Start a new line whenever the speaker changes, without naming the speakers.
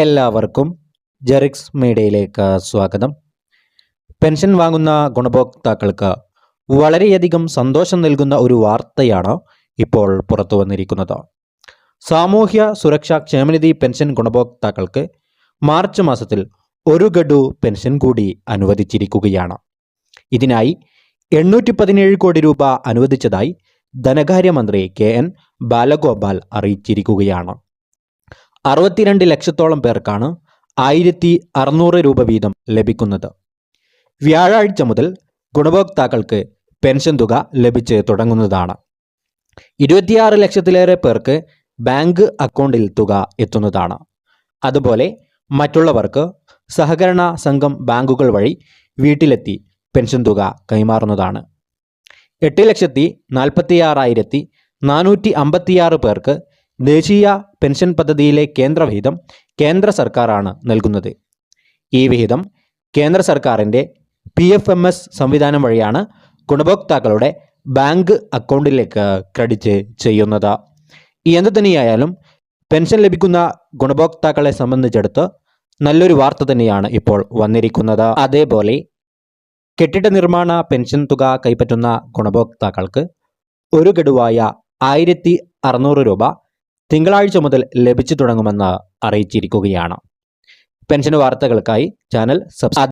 എല്ലാവർക്കും ജെറിക്സ് മീഡിയയിലേക്ക് സ്വാഗതം. പെൻഷൻ വാങ്ങുന്ന ഗുണഭോക്താക്കൾക്ക് വളരെയധികം സന്തോഷം നൽകുന്ന ഒരു വാർത്തയാണ് ഇപ്പോൾ പുറത്തു വന്നിരിക്കുന്നത്. സാമൂഹ്യ സുരക്ഷാ ക്ഷേമനിധി പെൻഷൻ ഗുണഭോക്താക്കൾക്ക് മാർച്ച് മാസത്തിൽ ഒരു ഗഡു പെൻഷൻ കൂടി അനുവദിച്ചിരിക്കുകയാണ്. ഇതിനായി എണ്ണൂറ്റി പതിനേഴ് കോടി രൂപ അനുവദിച്ചതായി ധനകാര്യമന്ത്രി കെ എൻ ബാലഗോപാൽ അറിയിച്ചിരിക്കുകയാണ്. അറുപത്തിരണ്ട് ലക്ഷത്തോളം പേർക്കാണ് ആയിരത്തി അറുന്നൂറ് രൂപ വീതം ലഭിക്കുന്നത്. വ്യാഴാഴ്ച മുതൽ ഗുണഭോക്താക്കൾക്ക് പെൻഷൻ തുക ലഭിച്ച് തുടങ്ങുന്നതാണ്. ഇരുപത്തിയാറ് ലക്ഷത്തിലേറെ പേർക്ക് ബാങ്ക് അക്കൗണ്ടിൽ തുക എത്തുന്നതാണ്. അതുപോലെ മറ്റുള്ളവർക്ക് സഹകരണ സംഘം ബാങ്കുകൾ വഴി വീട്ടിലെത്തി പെൻഷൻ തുക കൈമാറുന്നതാണ്. എട്ട് ലക്ഷത്തി നാൽപ്പത്തിയാറായിരത്തി നാനൂറ്റി അമ്പത്തിയാറ് പേർക്ക് ദേശീയ പെൻഷൻ പദ്ധതിയിലെ കേന്ദ്ര വിഹിതം കേന്ദ്ര സർക്കാരാണ് നൽകുന്നത്. ഈ വിഹിതം കേന്ദ്ര സർക്കാരിന്റെ പി എഫ് എം എസ് സംവിധാനം വഴിയാണ് ഗുണഭോക്താക്കളുടെ ബാങ്ക് അക്കൗണ്ടിലേക്ക് ക്രെഡിറ്റ് ചെയ്യുന്നത്. എന്ത് തന്നെയായാലും പെൻഷൻ ലഭിക്കുന്ന ഗുണഭോക്താക്കളെ സംബന്ധിച്ചിടത്ത് നല്ലൊരു വാർത്ത തന്നെയാണ് ഇപ്പോൾ വന്നിരിക്കുന്നത്. അതേപോലെ കെട്ടിട നിർമ്മാണ പെൻഷൻ തുക കൈപ്പറ്റുന്ന ഗുണഭോക്താക്കൾക്ക് ഒരു ഗഡുവായ ആയിരത്തി അറുന്നൂറ് രൂപ തിങ്കളാഴ്ച മുതൽ ലഭിച്ചു തുടങ്ങുമെന്ന് അറിയിച്ചിരിക്കുകയാണ്. പെൻഷൻ വാർത്തകൾക്കായി ചാനൽ സബ്സ്ക്രൈബ്